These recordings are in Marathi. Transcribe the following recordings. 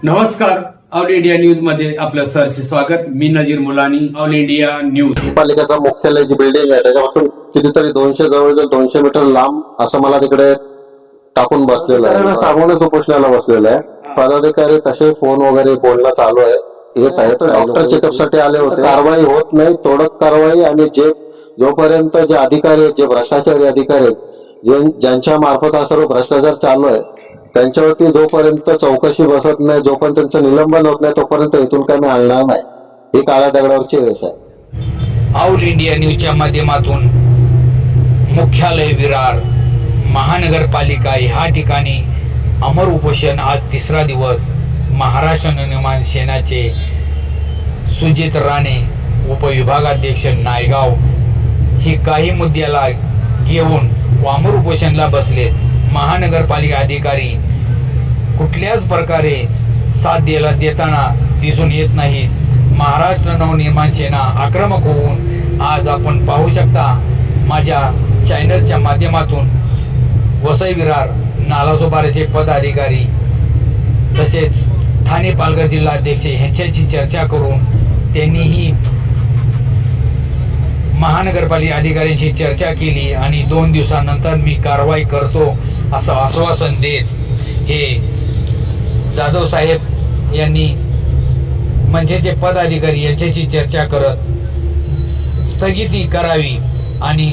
नमस्कार ऑल इंडिया न्यूजमध्ये आपलं सरसे स्वागत. मी Nazir Mulani all India news. पालिकेचा मुख्यालय जी बिल्डिंग आहे त्याच्यापासून कितीतरी दोनशे जवळजवळ दोनशे मीटर लांब असं मला तिकडे टाकून बसलेलं आहे. सांगूनच उपोषणाला बसलेलं आहे. पदाधिकारी तसे फोन वगैरे बोलणं चालू आहे. येत आहे तर डॉक्टर चेकअपसाठी आले होते. कारवाई होत नाही तोडक कारवाई आणि जे जोपर्यंत जे अधिकारी आहेत जे भ्रष्टाचारी अधिकारी आहेत जे ज्यांच्या मार्फत हा सर्व भ्रष्टाचार चालू आहे त्यांच्यावरती जोपर्यंत चौकशी बसत नाही जोपर्यंत त्यांचं निलंबन होत नाही तोपर्यंत इथून काही मी आणणार नाही. ही काळ्या दगडावरची रेष आहे. ऑल इंडिया न्यूजच्या माध्यमातून मुख्यालय विरार महानगरपालिका ह्या ठिकाणी अमर उपोषण आज तिसरा दिवस महाराष्ट्र निर्माण सेनाचे सुजित राणे उपविभागाध्यक्ष नायगाव हे काही मुद्द्याला घेऊन वामर उपोषणला बसले महानगरपालिका अधिकारी कुठल्याच प्रकारे साथ द्यायला देताना दिसून येत नाही. महाराष्ट्र नवनिर्माण सेना आक्रमक होऊन आज आपण पाहू शकता माझ्या चॅनलच्या माध्यमातून वसई विरार नालासोबाराचे पदाधिकारी तसेच ठाणे पालघर जिल्हाध्यक्ष यांच्याशी चर्चा करून त्यांनीही महानगरपालिका अधिकाऱ्यांशी चर्चा केली आणि दोन दिवसानंतर मी कारवाई करतो. असं आश्वासन देत हे जाधव साहेब यांनी म्हणजे जे पदाधिकारी यांच्याशी चर्चा करत स्थगिती करावी आणि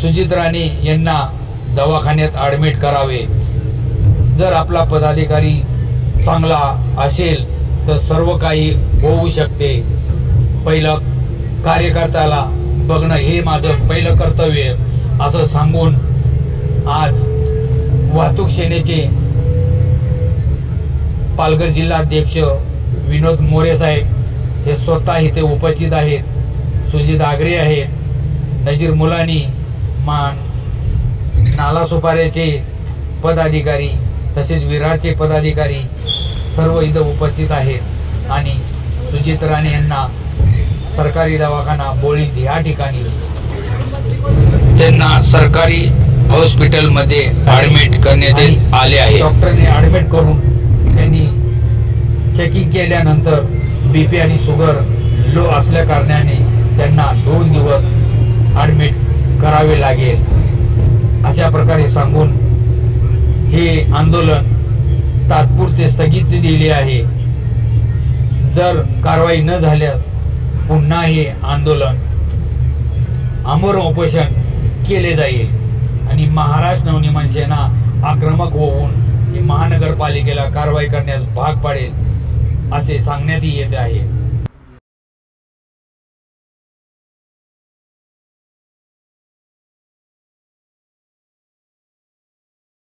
सुजित राणे यांना दवाखान्यात ॲडमिट करावे. जर आपला पदाधिकारी चांगला असेल तर सर्व काही होऊ शकते. पहिलं कार्यकर्त्याला बघणं हे माझं पहिलं कर्तव्य असं सांगून आज वाहतूक सेनेचे पालघर जिल्हाध्यक्ष विनोद मोरे साहेब हे स्वतः इथे उपस्थित आहेत. सुजित आगरे आहेत. नजीर मुलानी मान नाला सुपाऱ्याचे पदाधिकारी तसेच विरारचे पदाधिकारी सर्व इथं उपस्थित आहेत. आणि सुजित राणे यांना सरकारी दवाखाना बोळी ह्या ठिकाणी. त्यांना सरकारी हॉस्पिटलमध्ये ऍडमिट करण्यात आले आहे. डॉक्टरने ऍडमिट करून त्यांनी चेकिंग केल्यानंतर बीपी आणि शुगर लो असल्या कारणाने त्यांना दोन दिवस ऍडमिट करावे लागेल. अशा प्रकारे सांगून हे आंदोलन तात्पुरते स्थगित दिले आहे. जर कारवाई न झाल्यास पुन्हा हे आंदोलन अमर उपोषण केले जाईल. आणि महाराष्ट्र नवनिर्माण सेना आक्रमक होऊन महानगरपालिकेला कारवाई करण्यास भाग पाडेल असे सांगण्यात येत आहे.